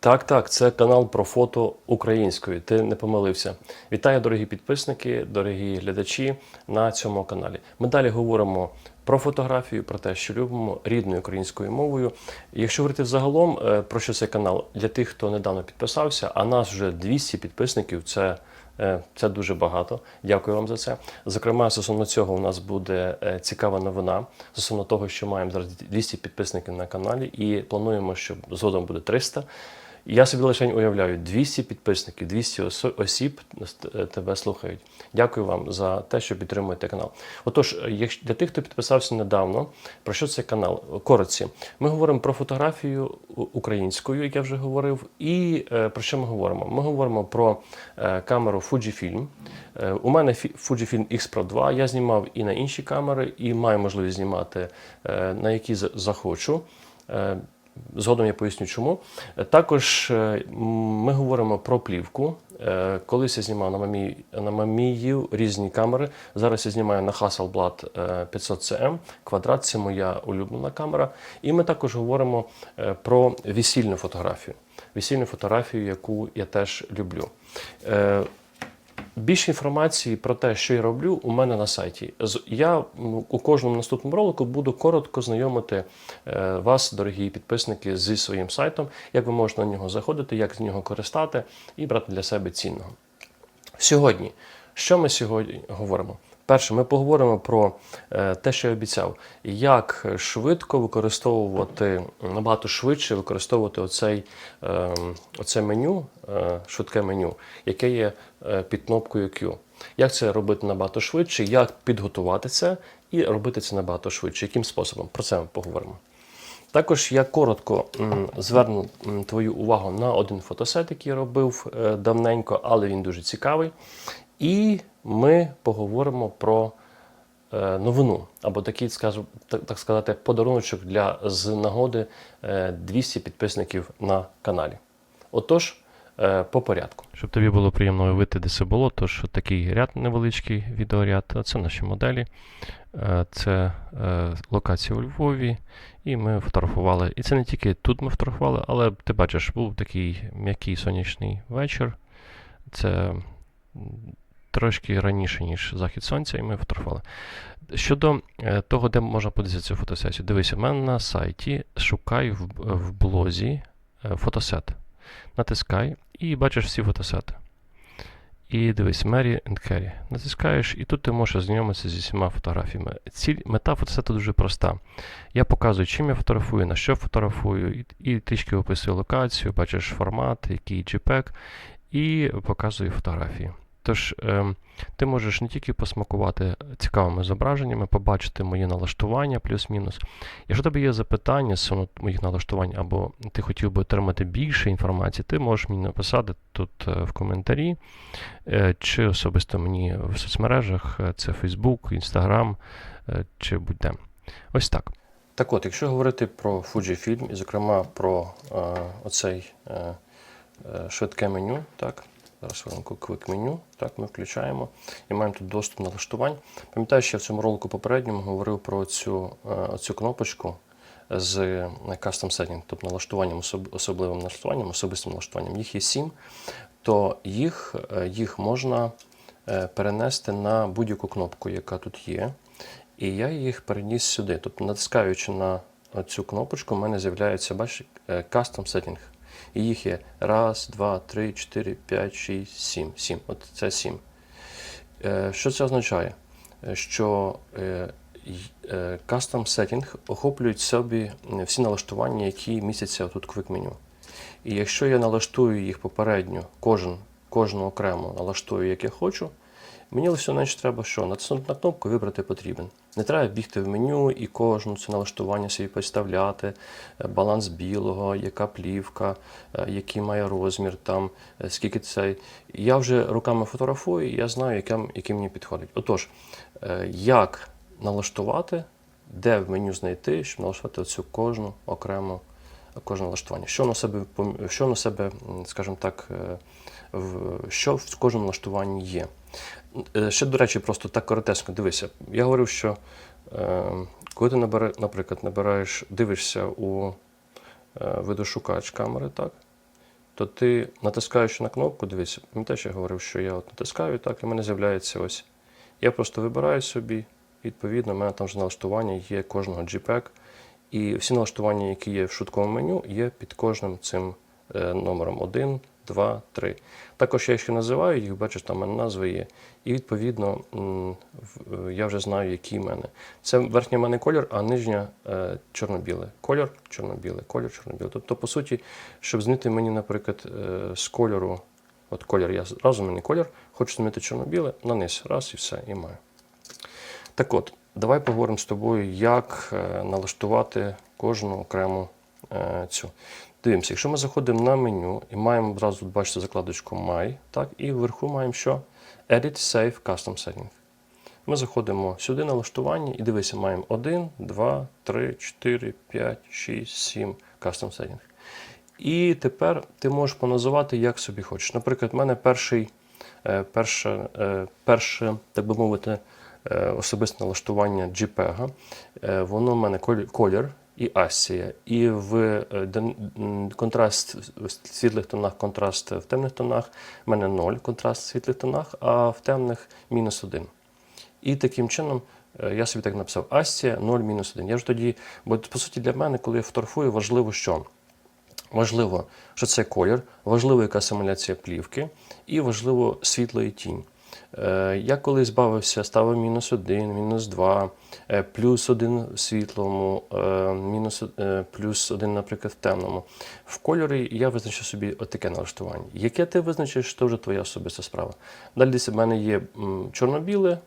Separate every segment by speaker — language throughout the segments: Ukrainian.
Speaker 1: Так, так, це канал про фото українською. Ти не помилився. Вітаю, дорогі підписники, дорогі глядачі на цьому каналі. Ми далі говоримо про фотографію, про те, що любимо рідною українською мовою. Якщо говорити взагалом, е, про що цей канал для тих, хто недавно підписався, а нас вже 200 підписників. Це Е, Це дуже багато. Дякую вам за це. Зокрема, стосовно цього, у нас буде е, цікава новина стосовно того, що маємо зараз 200 підписників на каналі, і плануємо, що згодом буде 300. Я собі лише уявляю 200 підписників, 200 осіб е, тебе слухають. Дякую вам за те, що підтримуєте канал. Отож, е, для тих, хто підписався недавно, про що цей канал? Коротці, ми говоримо про фотографію українською, як я вже говорив, і е, про що ми говоримо? Ми говоримо про камеру Fujifilm. У мене Fujifilm X Pro 2. Я знімав і на інші камери, і маю можливість знімати на які за- захочу. Згодом я поясню, чому. Е, Також е, ми говоримо про плівку. Е, Колись я знімав на Mamiya, на Mamiya різні камери. Зараз я знімаю на Hasselblad е, 500 cm квадрат. Це моя улюблена камера. І ми також говоримо про весільну фотографію. Весільну фотографію, яку я теж люблю. Більше інформації про те, що я роблю, у мене на сайті. Я у кожному наступному ролику буду коротко знайомити е, вас, дорогі підписники, зі своїм сайтом, як ви можете на нього заходити, як з нього користати і брати для себе цінного. Сьогодні, що ми сьогодні говоримо? Перше, ми поговоримо про е, те, що я обіцяв, як швидко використовувати, набагато швидше використовувати оцей, е, оце меню, е, швидке меню, яке є е, під кнопкою Q. Як це робити набагато швидше, як підготувати це і робити це набагато швидше. Яким способом? Про це ми поговоримо. Також я коротко зверну твою увагу на один фотосет, який я робив давненько, але він дуже цікавий. І ми поговоримо про е, новину, або такий, скажу, так, сказати, подаруночок для з нагоди е, 200 підписників на каналі. Отож, е, по порядку. Щоб тобі було приємно уявити, де це було, тож такий ряд невеличкий відеоряд. Це наші моделі. Е, Це е, локація у Львові, і ми фотографували. І це не тільки тут ми фотографували, але ти бачиш, був такий м'який сонячний вечір. Це трошки раніше, ніж захід сонця, і ми фотографували. Щодо е, того, де можна подивитися цю фотосесію, дивися, в мене на сайті шукай в, в блозі е, фотосет. Натискай і бачиш всі фотосети. І дивись, Мері and Керрі. Натискаєш, і тут ти можеш ознайомитися зі всіма фотографіями. Ціль, мета фотосету дуже проста. Я показую, чим я фотографую, на що фотографую, і, і трішки описую локацію, бачиш формат, який JPEG, і показую фотографії. Тож ем, ти можеш не тільки посмакувати цікавими зображеннями, побачити мої налаштування плюс-мінус. Якщо в тебе є запитання з моїх налаштувань, або ти хотів би отримати більше інформації, ти можеш мені написати тут е, в коментарі, е, чи особисто мені в соцмережах, е, це Facebook, Instagram чи будь-де. Ось так. Так от, якщо говорити про Fujifilm, і зокрема про е, оцей е, швидке меню, так, зараз хвилинку Quick меню, так, ми включаємо і маємо тут доступ налаштувань. Пам'ятаю, що я в цьому ролику попередньому говорив про цю, е, цю кнопочку з Custom Setting, тобто налаштуванням, особ- особливим налаштуванням, особистим налаштуванням. Їх є сім, то їх, е, їх можна е, перенести на будь-яку кнопку, яка тут є. І я їх переніс сюди. Тобто, натискаючи на цю кнопочку, у мене з'являється, бачиш, е, Custom Setting. І їх є раз, два, три, чотири, п'ять, шість, сім. Сім. От це сім. Е, Що це означає? Е, Що е, Custom Setting охоплюють собі всі налаштування, які містяться тут Quick Menu. І якщо я налаштую їх попередньо, кожен, кожну окремо налаштую, як я хочу, мені лише менше треба що? Натиснути на кнопку вибрати потрібен. Не треба бігти в меню і кожну це налаштування собі підставляти, е, баланс білого, яка плівка, е, який має розмір, там, е, скільки цей. Я вже руками фотографую, і я знаю, яке, яке мені підходить. Отож, як налаштувати, де в меню знайти, щоб налаштувати оцю кожну окрему кожне налаштування. Що на себе, що на себе, скажімо так, е, в, що в кожному налаштуванні є. Е, Ще, до речі, просто так коротесно дивися. Я говорив, що е, коли ти набере, наприклад, набираєш, дивишся у видошукач камери, так? то ти натискаючи на кнопку, дивись, пам'ятаєш, я говорив, що я от натискаю так, і в мене з'являється ось. Я просто вибираю собі, відповідно, в мене там вже налаштування є кожного JPEG. І всі налаштування, які є в швидкому меню, є під кожним цим е, номером 1, 2, 3. Також я ще називаю їх, бачиш, там мене назви є. І відповідно е, я вже знаю, який в мене. Це верхній в мене колір, а нижня е, чорно-біле. Кольор, чорно-біле, колір, чорно-біле. Тобто, по суті, щоб змінити мені, наприклад, з кольору, от колір, я зразу мені колір, хочу змінити чорно-біле, наниз, раз і все, і маю. Так от, давай поговоримо з тобою, як е, налаштувати кожну окрему е, цю. Дивимося, якщо ми заходимо на меню і маємо одразу, бачите, закладочку My, так, і вверху маємо що? Edit Save Custom Setting. Ми заходимо сюди налаштування і дивися, маємо 1, 2, 3, 4, 5, 6, 7 Custom Setting. І тепер ти можеш поназивати як собі хочеш. Наприклад, в мене перший, е, перше, перше, так би мовити, особисте налаштування JPEG, е, воно в мене колір і асія. І в е, контраст в світлих тонах, контраст в темних тонах, в мене 0 контраст в світлих тонах, а в темних мінус 1. І таким чином е, я собі так написав Астія 0 мінус 1. Я ж тоді, бо по суті для мене, коли я фотографую, важливо що? Важливо, що це колір, важливо, яка симуляція плівки, і важливо світло і тінь. Е, Я коли збавився, ставив мінус 1, мінус 2, е, плюс 1 в світлому, е, мінус, плюс 1, наприклад, в темному. В кольорі я визначив собі отаке налаштування. Яке ти визначиш, то вже твоя особиста справа. Далі в мене є чорно-біле,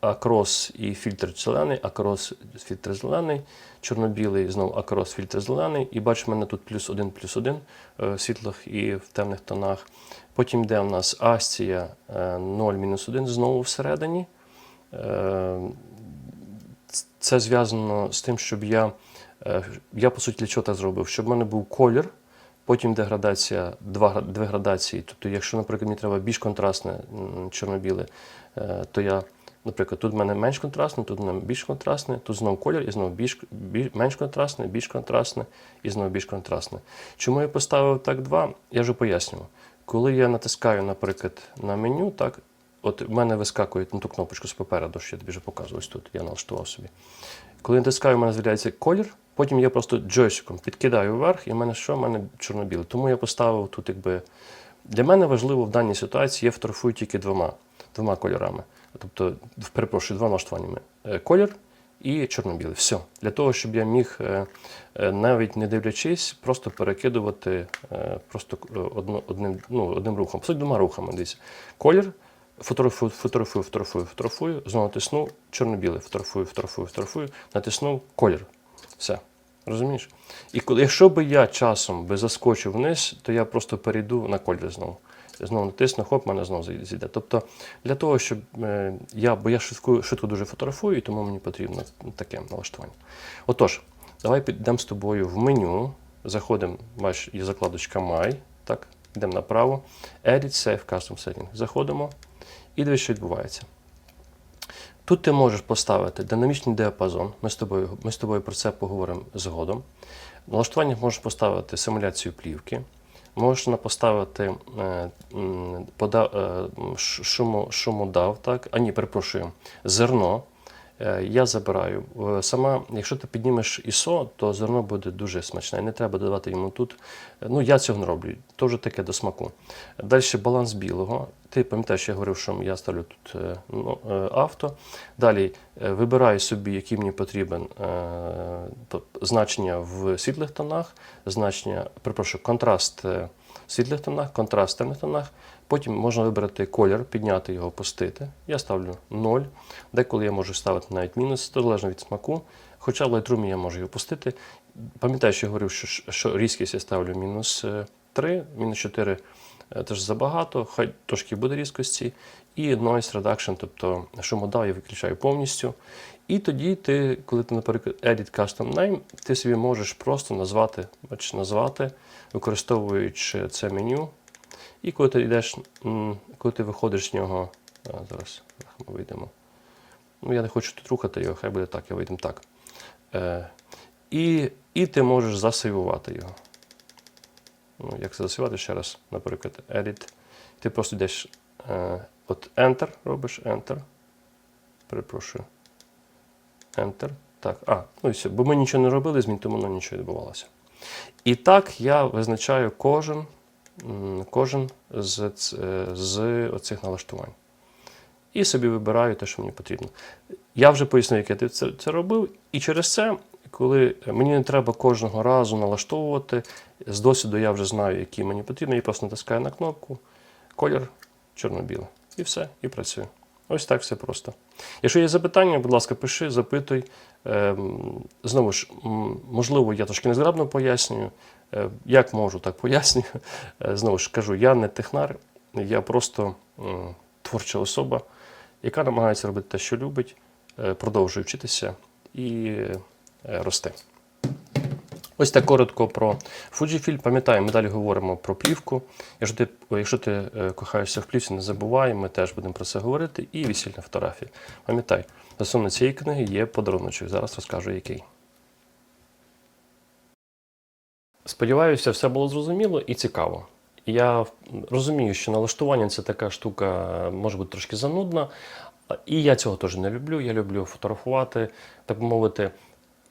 Speaker 1: акрос і фільтр зелений, акрос фільтр зелений, чорно-білий, знову акрос фільтр зелений. І бачиш, в мене тут плюс один, плюс один в світлих і в темних тонах. Потім йде у нас Астія 0-1 знову всередині. Е, Це зв'язано з тим, щоб я, е, я по суті для чого так зробив, щоб в мене був колір, потім деградація, два, дві градації. Тобто, якщо, наприклад, мені треба більш контрастне чорно-біле, е, то я, наприклад, тут в мене менш контрастне, тут в мене більш контрастне, тут знову колір і знову більш, більш, менш контрастне, більш контрастне і знову більш контрастне. Чому я поставив так два, я вже пояснював. Коли я натискаю, наприклад, на меню, так, от в мене вискакує на ту кнопочку з попереду, що я тобі вже показую ось тут, я налаштував собі. Коли натискаю, у мене з'являється колір, потім я просто джойстиком підкидаю вверх, і в мене що? У мене чорно-біле. Тому я поставив тут, якби. Для мене важливо в даній ситуації, я фотографую тільки двома, двома кольорами. Тобто, перепрошую, двома налаштуваннями. Е, Колір і чорно-білий. Все. Для того, щоб я міг, е, е, навіть не дивлячись, просто перекидувати е, просто одним, ну, одним рухом. По суті, двома рухами. Дивіться. Колір, фотографую, фотографую, фотографую, фотографую, знову натиснув чорно-білий, фотографую, фотографую, фотографую, натиснув колір. Все. Розумієш? І якщо би я часом би заскочив вниз, то я просто перейду на колір знову. Знову натисну, хоп, мене знову зійде. Тобто для того, щоб е, я, бо я швидко, дуже фотографую, і тому мені потрібно таке налаштування. Отож, давай підемо з тобою в меню. Заходимо, бачиш, є закладочка My. Так, йдемо направо. Edit Save Custom Setting. Заходимо і дивись, що відбувається. Тут ти можеш поставити динамічний діапазон. Ми з тобою, ми з тобою про це поговоримо згодом. В налаштуваннях можеш поставити симуляцію плівки, можна поставити е, пода, е, шумо, шумодав, так? а ні, перепрошую, зерно. Е, Я забираю. Е, Сама, якщо ти піднімеш ISO, то зерно буде дуже смачне. Не треба додавати йому тут. Е, Ну, я цього не роблю. Вже таке до смаку. Далі баланс білого. Ти пам'ятаєш, я говорив, що я ставлю тут ну, авто. Далі вибираю собі, який мені потрібен значення в світлих тонах, значення, перепрошую, контраст в світлих тонах, контраст в темних тонах. Потім можна вибрати колір, підняти його, опустити. Я ставлю 0. Деколи я можу ставити навіть мінус, залежно від смаку. Хоча в Lightroom я можу його опустити. Пам'ятаю, що я говорив, що, що різкість я ставлю мінус е, 3, мінус 4 е, теж забагато, хай трошки буде різкості. І noise reduction, тобто шумодав я виключаю повністю. І тоді ти, коли ти, наприклад, edit custom name, ти собі можеш просто назвати, бачиш, назвати, використовуючи це меню. І коли ти йдеш, коли ти виходиш з нього, зараз ми вийдемо. Ну, я не хочу тут рухати його, хай буде так, я вийдемо так. Е, і, і ти можеш засейвувати його. Ну, як це засувати ще раз, наприклад, edit. Ти просто йдеш е, от Enter, робиш Enter. Перепрошую. Enter. Так, а, ну і все. Бо ми нічого не робили, змін, тому воно нічого не відбувалося. І так я визначаю кожен, кожен з, з оцих налаштувань. І собі вибираю те, що мені потрібно. Я вже поясню, як я це, це робив, і через це, коли мені не треба кожного разу налаштовувати, з досвіду я вже знаю, які мені потрібно, я просто натискаю на кнопку, колір чорно-біле. І все, і працює. Ось так все просто. Якщо є запитання, будь ласка, пиши, запитуй. Ем, Знову ж, можливо, я трошки незграбно пояснюю. Е, Як можу, так пояснюю. Е, Знову ж кажу, я не технар, я просто творча особа, яка намагається робити те, що любить, е, продовжує вчитися і е, росте. Ось так коротко про Fujifilm. Пам'ятай, ми далі говоримо про плівку. Якщо ти, якщо ти е, кохаєшся в плівці, не забувай, ми теж будемо про це говорити. І весільні фотографії. Пам'ятай, стосовно цієї книги є подаруночок. Зараз розкажу, який. Сподіваюся, все було зрозуміло і цікаво. Я розумію, що налаштування це така штука, може бути трошки занудна. І я цього теж не люблю. Я люблю фотографувати, так би мовити,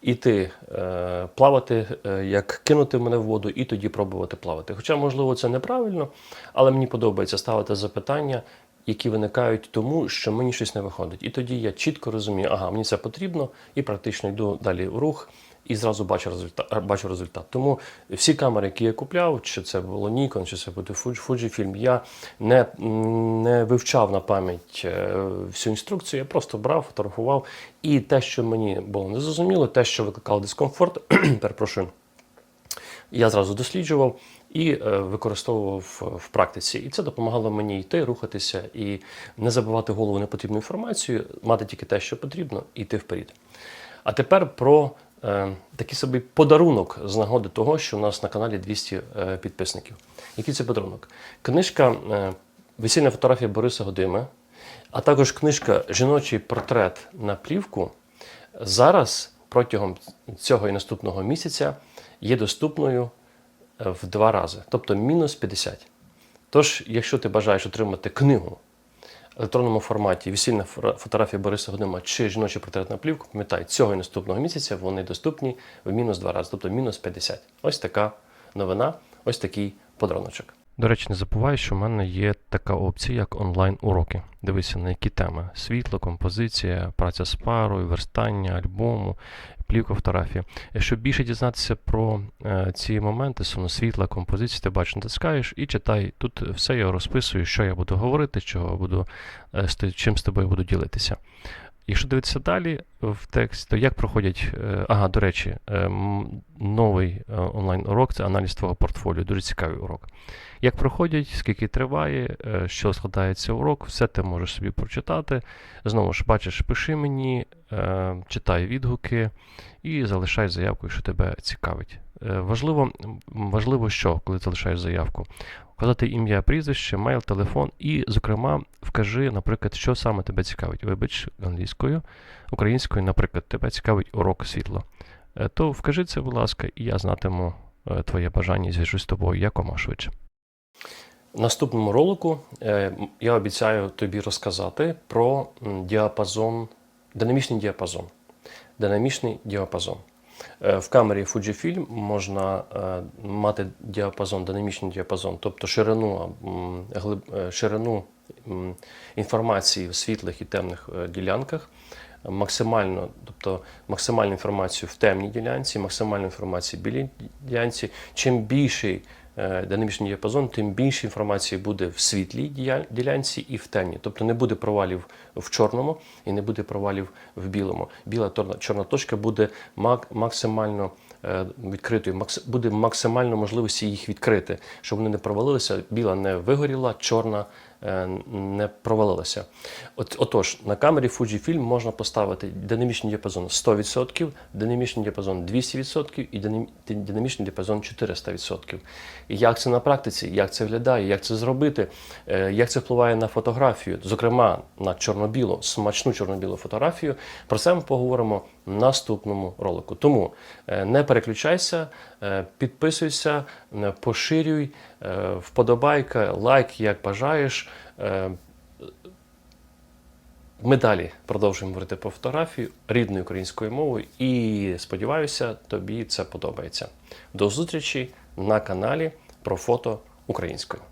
Speaker 1: іти е, плавати, е, як кинути мене в воду, і тоді пробувати плавати. Хоча, можливо, це неправильно, але мені подобається ставити запитання, які виникають тому, що мені щось не виходить. І тоді я чітко розумію, ага, мені це потрібно, і практично йду далі в рух. І зразу бачу результат, бачу результат. Тому всі камери, які я купляв, чи це було Nikon, чи це буде Fuji- Fujifilm, я не, не вивчав на пам'ять е, всю інструкцію, я просто брав, фотографував. І те, що мені було незрозуміло, те, що викликало дискомфорт, перепрошую, я зразу досліджував і е, використовував в- в практиці. І це допомагало мені йти, рухатися і не забивати голову непотрібну інформацію, мати тільки те, що потрібно, і йти вперед. А тепер про е, такий собі подарунок з нагоди того, що у нас на каналі 200 е, підписників. Який це подарунок? Книжка е, Весільна фотографія Бориса Годима, а також книжка Жіночий портрет на плівку зараз протягом цього і наступного місяця є доступною е, в два рази, тобто мінус 50. Тож, якщо ти бажаєш отримати книгу електронному форматі весільна фотографія Бориса Годима чи жіночий портрет на плівку, пам'ятай, цього і наступного місяця вони доступні в мінус два рази, тобто мінус 50. Ось така новина, ось такий подаруночок. До речі, не забувай, що в мене є така опція, як онлайн-уроки. Дивися, на які теми: світло, композиція, праця з парою, верстання, альбому, плівка, фотографія. Щоб більше дізнатися про е, ці моменти, світла, композиції, ти бачиш, натискаєш і читай. Тут все я розписую, що я буду говорити, чого буду, е, чим з тобою буду ділитися. Якщо дивитися далі в текст, то як проходять. е, Ага, до речі, е, новий е, онлайн-урок це аналіз твого портфоліо. Дуже цікавий урок. Як проходять, скільки триває, що складається урок, все ти можеш собі прочитати. Знову ж бачиш, пиши мені, читай відгуки і залишай заявку, якщо тебе цікавить. Е, Важливо, важливо, що, коли залишаєш заявку, вказати ім'я, прізвище, мейл, телефон і, зокрема, вкажи, наприклад, що саме тебе цікавить. Вибач англійською, українською, наприклад, тебе цікавить урок світла. Е, То вкажи це, будь ласка, і я знатиму е, твоє бажання і зв'яжусь з тобою якомога швидше. В наступному ролику я обіцяю тобі розказати про діапазон, динамічний діапазон. Динамічний діапазон. Е, В камері Fujifilm можна е, мати діапазон, динамічний діапазон, тобто ширину, е, ширину інформації в світлих і темних ділянках, максимально, тобто максимальну інформацію в темній ділянці, максимальну інформацію в білій ділянці. Чим більший динамічний діапазон, тим більше інформації буде в світлій ділянці і в темній. Тобто не буде провалів в чорному і не буде провалів в білому. Біла чорна точка буде мак- максимально е, відкритою, буде максимально можливості їх відкрити, щоб вони не провалилися. Біла не вигоріла, чорна е, не провалилася. От, отож, на камері Fujifilm можна поставити динамічний діапазон 100%, динамічний діапазон 200% і динамічний діапазон 400%. І як це на практиці, як це виглядає, як це зробити, е, як це впливає на фотографію, зокрема на чорно-білу, смачну чорно-білу фотографію. Про це ми поговоримо в наступному ролику. Тому е, не переключайся, е, підписуйся, е, поширюй, е, вподобайка, лайк, як бажаєш. Е, Ми далі продовжуємо говорити про фотографію рідною українською мовою і сподіваюся, тобі це подобається. До зустрічі на каналі про фото українською.